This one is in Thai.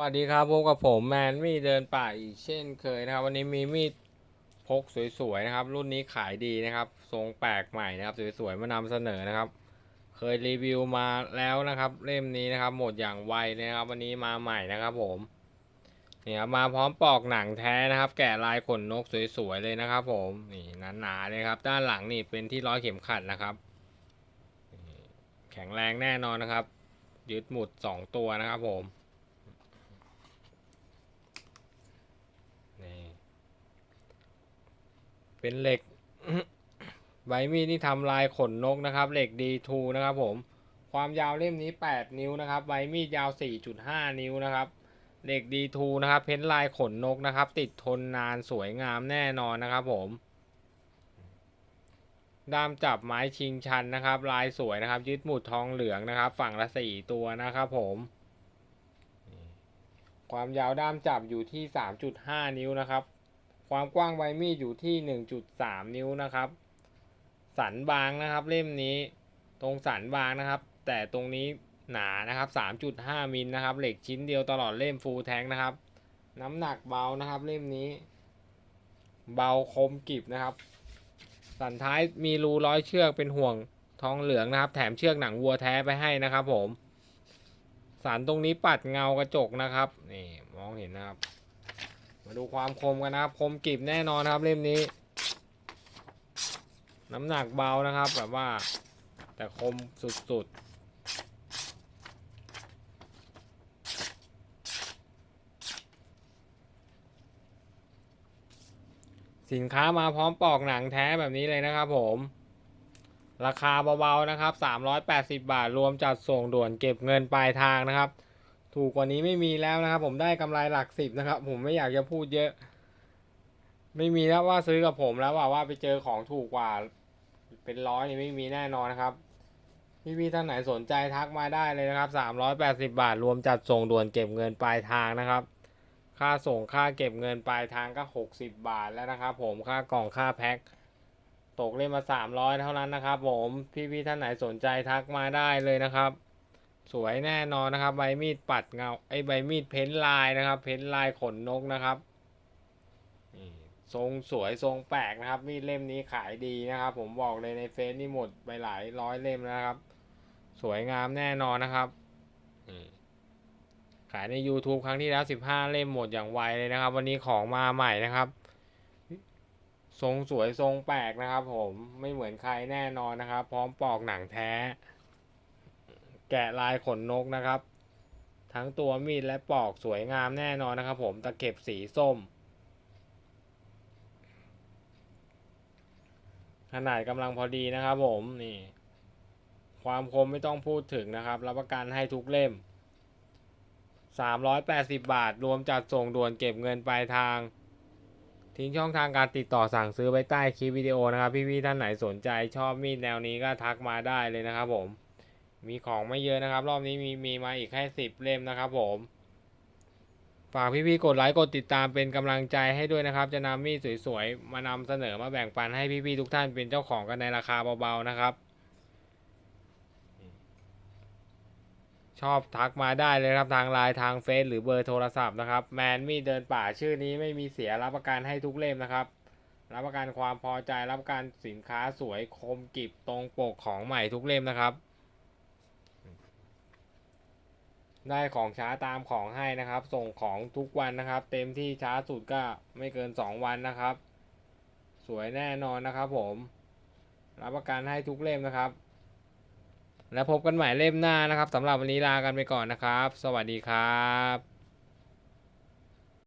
วัสดีครับพบกับผมแมนมี่เดินป่าอีกเช่นเคยนะครับ วันนี้มีมีดพกสวยๆนะครับ รุ่นนี้ขายดีนะครับ ทรงแปลกใหม่นะครับ สวยๆมานำเสนอนะครับ เคยรีวิวมาแล้วนะครับ เล่มนี้นะครับ หมดอย่างไวเลยนะครับ วันนี้มาใหม่นะครับผมนี่ครับมาพร้อมปอกหนังแท้นะครับ แกะลายขนนกสวยๆเลยนะครับ ผมนี่หนาๆเลยครับ ด้านหลังนี่เป็นที่ร้อยเข็มขัดนะครับ แข็งแรงแน่นอนนะครับ ยึดหมุดสองตัวนะครับผม นี่ เป็นเหล็กใบมีดที่ทำลายขนนกนะครับ เหล็ก D2 นะครับผม ความยาวเล่มนี้ 8 นิ้วนะครับใบมีดยาว 4.5 นิ้วนะครับ เหล็ก D2 นะครับ เพ้นลายขนนกนะครับ ติดทนนานสวยงามแน่นอนนะครับผม ด้ามจับไม้ชิงชันนะครับ ลายสวยนะครับ ยึดหมุดทองเหลืองนะครับ ฝั่งละ 4 ตัวนะครับผมความยาวด้ามจับอยู่ที่ 3.5 นิ้วนะครับ ความกว้างใบมีดอยู่ที่ 1.3 นิ้วนะครับ สันบางนะครับ เล่มนี้ตรงสันบางนะครับ แต่ตรงนี้หนานะครับ 3.5 มิลนะครับ เหล็กชิ้นเดียวตลอดเล่มฟูลแท้งนะครับ น้ำหนักเบานะครับ เล่มนี้ เบาคมกริบนะครับ สันท้ายมีรูร้อยเชือกเป็นห่วงทองเหลืองนะครับ แถมเชือกหนังวัวแท้ไปให้นะครับ ผม สารตรงนี้ปัดเงากระจกนะครับนี่มองเห็นนะครับ มาดูความคมกันนะครับ คมกริบแน่นอนครับเล่มนี้ น้ำหนักเบานะครับ แบบว่า แต่คมสุดๆ สินค้ามาพร้อมปอกหนังแท้แบบนี้เลยนะครับผม ราคาเบาๆนะครับ 380 บาทรวมจัดส่งด่วนเก็บเงินปลายทางนะครับ ถูกกว่านี้ไม่มีแล้วนะครับ ผมได้กำไรหลักสิบนะครับ ผมไม่อยากจะพูดเยอะ ไม่มีแล้วว่าซื้อกับผมแล้วว่าว่าไปเจอของถูกกว่า เป็นร้อยนี่ไม่มีแน่นอนนะครับพี่ๆท่านไหนสนใจทักมาได้เลยนะครับ 380 บาท รวมจัดส่งด่วนเก็บเงินปลายทางนะครับ ค่าส่งค่าเก็บเงินปลายทางก็ 60 บาทแล้วนะครับ ผมค่ากล่องค่าแพ็คตกเล่มมาสามร้อยเท่านั้นนะครับ ผมพี่ๆท่านไหนสนใจทักมาได้เลยนะครับ สวยแน่นอนนะครับ ใบมีดปัดเงา ไอ้ใบมีดเพ้นลายนะครับ เพ้นลายขนนกนะครับนี่ทรงสวยทรงแปลกนะครับ มีดเล่มนี้ขายดีนะครับ ผมบอกเลยในเฟซนี่หมดไปหลายร้อยเล่มแล้วนะครับ สวยงามแน่นอนนะครับขายใน YouTube ครั้งที่แล้ว 15 เล่มหมดอย่างไวเลยนะครับ วันนี้ของมาใหม่นะครับ ทรงสวยทรงแปลกนะครับ ผมไม่เหมือนใครแน่นอนนะครับ พร้อมปอกหนังแท้ แกะลายขนนกนะครับ ทั้งตัวมีดและปอกสวยงามแน่นอนนะครับ ผมตะเข็บสีส้ม ขนาดกำลังพอดีนะครับ ผมนี่ ความคมไม่ต้องพูดถึงนะครับ รับประกันให้ทุกเล่ม 380 บาท รวมจัดส่งด่วนเก็บเงินปลายทางทิ้งช่องทางการติดต่อสั่งซื้อไว้ใต้คลิปวิดีโอนะครับ พี่ๆท่านไหนสนใจชอบมีดแนวนี้ก็ทักมาได้เลยนะครับผม มีของไม่เยอะนะครับ รอบนี้มีมีมาอีกแค่สิบเล่มนะครับผมฝากพี่ๆกดไลค์กดติดตามเป็นกำลังใจให้ด้วยนะครับ จะนำมีดสวยๆ มานำเสนอมาแบ่งปันให้พี่ๆทุกท่านเป็นเจ้าของกันในราคาเบาๆนะครับ ชอบทักมาได้เลยครับทางไลน์ทางเฟซหรือเบอร์โทรศัพท์นะครับ แมนมีดเดินป่าชื่อนี้ไม่มีเสียรับประกันให้ทุกเล่มนะครับ รับประกันความพอใจรับประกันสินค้าสวยคมกิบตรงปกของใหม่ทุกเล่มนะครับ ได้ของช้าตามของให้นะครับ ส่งของทุกวันนะครับ เต็มที่ช้าสุดก็ไม่เกิน 2 วันนะครับ สวยแน่นอนนะครับ ผม รับประกันให้ทุกเล่มนะครับ แล้วพบกันใหม่เล่มหน้านะครับสำหรับวันนี้ลากันไปก่อนนะครับ สวัสดีครับ